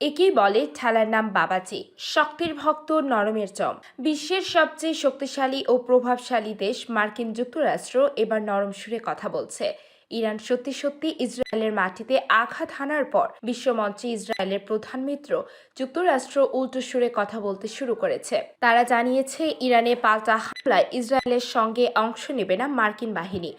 একেই বলে ঠেলার নাম বাবাজি। শক্তির ভক্ত নরমের চম। বিশ্বের সবচেয়ে শক্তিশালী ও প্রভাবশালী দেশ মার্কিন যুক্তরাষ্ট্র, এবার নরম সুরে কথা বলছে। ইরান সত্যি সত্যি ইসরায়েলের মাটিতে আঘাত হানার পর বিশ্বমঞ্চে ইসরায়েলের প্রধান মিত্র যুক্তরাষ্ট্র উল্টো সুরে কথা বলতে শুরু করেছে। তারা জানিয়েছে, ইরানে পাল্টা হামলায় ইসরায়েলের সঙ্গে অংশ নেবে না মার্কিন বাহিনী।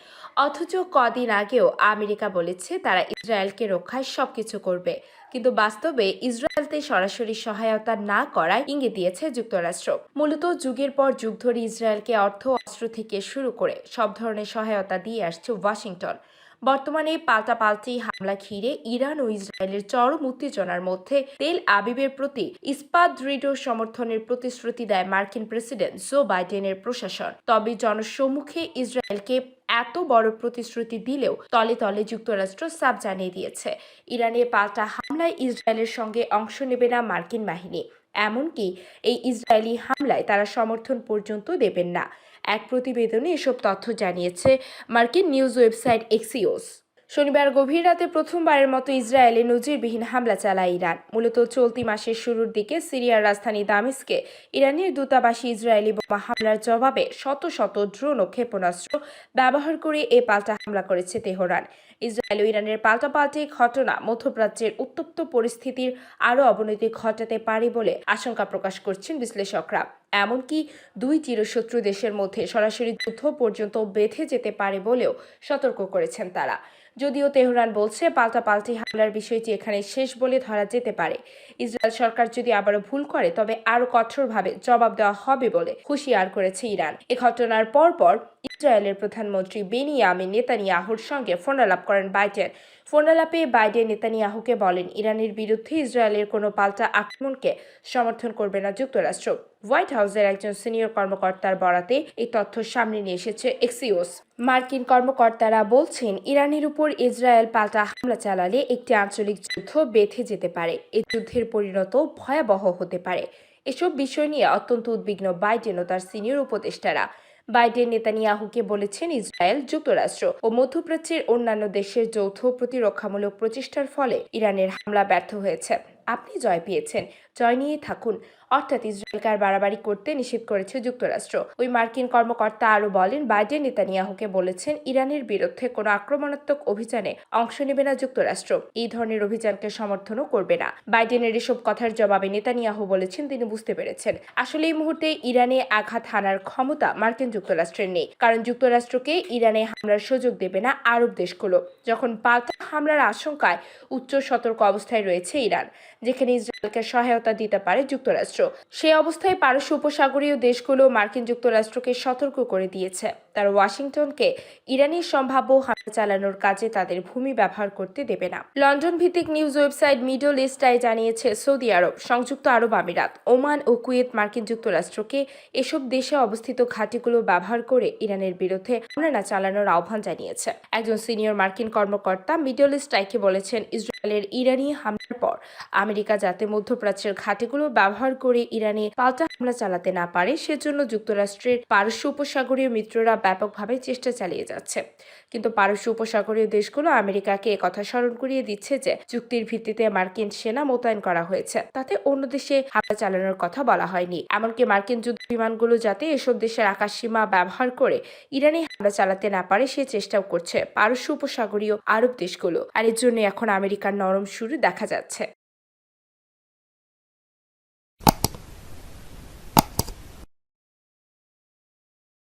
অথচ কদিন আগেও আমেরিকা বলেছে, তারা ইসরায়েলকে রক্ষায় সবকিছু করবে। কিন্তু বাস্তবে ইসরায়েলতে সরাসরি সহায়তা না করায় ইঙ্গিত দিয়েছে যুক্তরাষ্ট্র। মূলত যুগের পর যুগ ধরে ইসরায়েলকে অর্থ অস্ত্র থেকে শুরু করে সব ধরনের সহায়তা দিয়ে আসছে ওয়াশিংটন। বর্তমানে পাল্টাপাল্টি হামলা ঘিরে ইরান ও ইসরায়েলের চরম উত্তেজনার মধ্যে তেল আবিবের প্রতি ইস্পাত দৃঢ় সমর্থনের প্রতিশ্রুতি দেয় মার্কিন প্রেসিডেন্ট জো বাইডেনের প্রশাসন। তবে জনসম্মুখে ইসরায়েলকে এত বড় প্রতিশ্রুতি দিলেও তলে তলে যুক্তরাষ্ট্র সাব জানিয়ে দিয়েছে। ইরানের পাল্টা হামলায় ইসরায়েলের সঙ্গে অংশ নেবে না মার্কিন বাহিনী। এমনকি এই ইসরায়েলি হামলায় তারা সমর্থন পর্যন্ত দেবেন না। এক প্রতিবেদনে এসব তথ্য জানিয়েছে মার্কিন নিউজ ওয়েবসাইট এক্সিওস। শনিবার গভীর রাতে প্রথমবারের মতো ইসরায়েলে নজিরবিহীন হামলা চালায় ইরান। মূলত চলতি মাসের শুরুর দিকে সিরিয়ার রাজধানী দামেস্কে ইরানের দূতাবাসী ইসরায়েলি বোমা হামলার জবাবে শত শত ড্রোন ও ক্ষেপণাস্ত্র ব্যবহার করে এ পাল্টা হামলা করেছে তেহরান। ইসরায়েল ও ইরানের পাল্টাপাল্টি ঘটনা মধ্যপ্রাচ্যের উত্তপ্ত পরিস্থিতির আরও অবনতি ঘটাতে পারে বলে আশঙ্কা প্রকাশ করছেন বিশ্লেষকরা। এমনকি দুই চিরশত্রু দেশের মধ্যে সরাসরি যুদ্ধ পর্যন্ত বেঁধে যেতে পারে বলেও সতর্ক করেছেন তারা। যদিও তেহরান বলছে, পাল্টাপাল্টি হামলার বিষয়টি এখানে শেষ বলে ধরা যেতে পারে। ইসরায়েল সরকার যদি আবারও ভুল করে, তবে আরও কঠোরভাবে জবাব দেওয়া হবে বলে হুঁশিয়ার করেছে ইরান। এ ঘটনার পরপর ইসরায়েলের প্রধানমন্ত্রী বেনিয়ামিন নেতানিয়াহুর সঙ্গে ফোনালাপ করেন বাইডেন। ফোনালাপে বাইডেন নেতানিয়াহুকে বলেন, ইরানের বিরুদ্ধে ইসরায়েলের কোনো পাল্টা আক্রমণকে সমর্থন করবে না যুক্তরাষ্ট্র। হোয়াইট হাউসের একজন সিনিয়র কর্মকর্তার বরাতে এই তথ্য সামনে নিয়ে এসেছে এক্সিওস। মার্কিন কর্মকর্তারা বলছেন, ইরানের উপর ইসরায়েল পাল্টা হামলা চালালে একটি আঞ্চলিক যুদ্ধ বেঁধে যেতে পারে। এই যুদ্ধের পরিণত ভয়াবহ হতে পারে। এসব বিষয় নিয়ে অত্যন্ত উদ্বিগ্ন বাইডেন ও তার সিনিয়র উপদেষ্টারা। বাইডেন নেতানিয়াহুকে বলেছেন ইসরায়েল যুক্তরাষ্ট্র ও মধ্যপ্রাচ্যের অন্যান্য দেশের যৌথ প্রতিরক্ষামূলক প্রচেষ্টার ফলে ইরানের হামলা ব্যর্থ হয়েছে। আপনি জয় পেয়েছেন। জয় নিয়ে থাকুন। অর্থাৎ ইসরায়েলকে আর বাড়াবাড়ি করতে নিষেধ করেছে যুক্তরাষ্ট্র। ওই মার্কিন কর্মকর্তা আরও বলেন, বাইডেন নেতানিয়াহুকে বলেছেন, ইরানের বিরুদ্ধে কোনো আক্রমণাত্মক অভিযানে অংশ নেবে না যুক্তরাষ্ট্র। এই ধরনের অভিযানকে সমর্থনও করবে না। বাইডেনের এসব কথার জবাবে নেতানিয়াহু বলেছেন, তিনি বুঝতে পেরেছেন। আসলে এই মুহূর্তে ইরানে আঘাত হানার ক্ষমতা মার্কিন যুক্তরাষ্ট্রের নেই। কারণ যুক্তরাষ্ট্রকে ইরানে হামলার সুযোগ দেবে না আরব দেশগুলো। যখন পাল্টা হামলার আশঙ্কায় উচ্চ সতর্ক অবস্থায় রয়েছে ইরান, যেখানে ইসরায়েলকে সহায়তা দিতে পারে যুক্তরাষ্ট্র। সেই অবস্থায় পারস্য উপসাগরীয় দেশগুলো মার্কিন যুক্তরাষ্ট্রকে সতর্ক করে দিয়েছে। তার ওয়াশিংটনকে ইরানের সম্ভাব্য হামলা চালানোর কাজে তাদের ভূমি ব্যবহার করতে দেবে না। লন্ডন ভিত্তিক নিউজ ওয়েবসাইট মিডল ইস্টায় জানিয়েছে, সৌদি আরব, সংযুক্ত আরব আমিরাত, ওমান ও কুয়েত মার্কিন যুক্তরাষ্ট্রকে এসব দেশে অবস্থিত ঘাঁটিগুলো ব্যবহার করে ইরানের বিরুদ্ধে হামলা চালানোর আহ্বান জানিয়েছে। একজন সিনিয়র মার্কিন কর্মকর্তা মিডল ইস্টাইকে বলেছেন, ইসরায়েলের ইরানি হামলার পর আমেরিকা যাতে মধ্যপ্রাচ্যের ঘাঁটিগুলো ব্যবহার করে ইরানে পাল্টা হামলা চালাতে না পারে, সেজন্য যুক্তরাষ্ট্রের পারস্য উপসাগরীয় মিত্ররা ব্যাপকভাবে চেষ্টা চালিয়ে যাচ্ছে। কিন্তু পারস্য উপসাগরীয় দেশগুলো আমেরিকাকে কথা স্মরণ করিয়ে দিচ্ছে যে, চুক্তির ভিত্তিতে মার্কিন সেনা মোতায়েন করা হয়েছে। তাতে অন্য দেশে হামলা চালানোর কথা বলা হয়নি। এমনকি মার্কিন যুদ্ধ বিমানগুলো যাতে এসব দেশের আকাশসীমা ব্যবহার করে ইরানে হামলা চালাতে না পারে, সে চেষ্টাও করছে পারস্য উপসাগরীয় আরব দেশগুলো। আর এর জন্য এখন আমেরিকার নরম শুরু দেখা যাচ্ছে।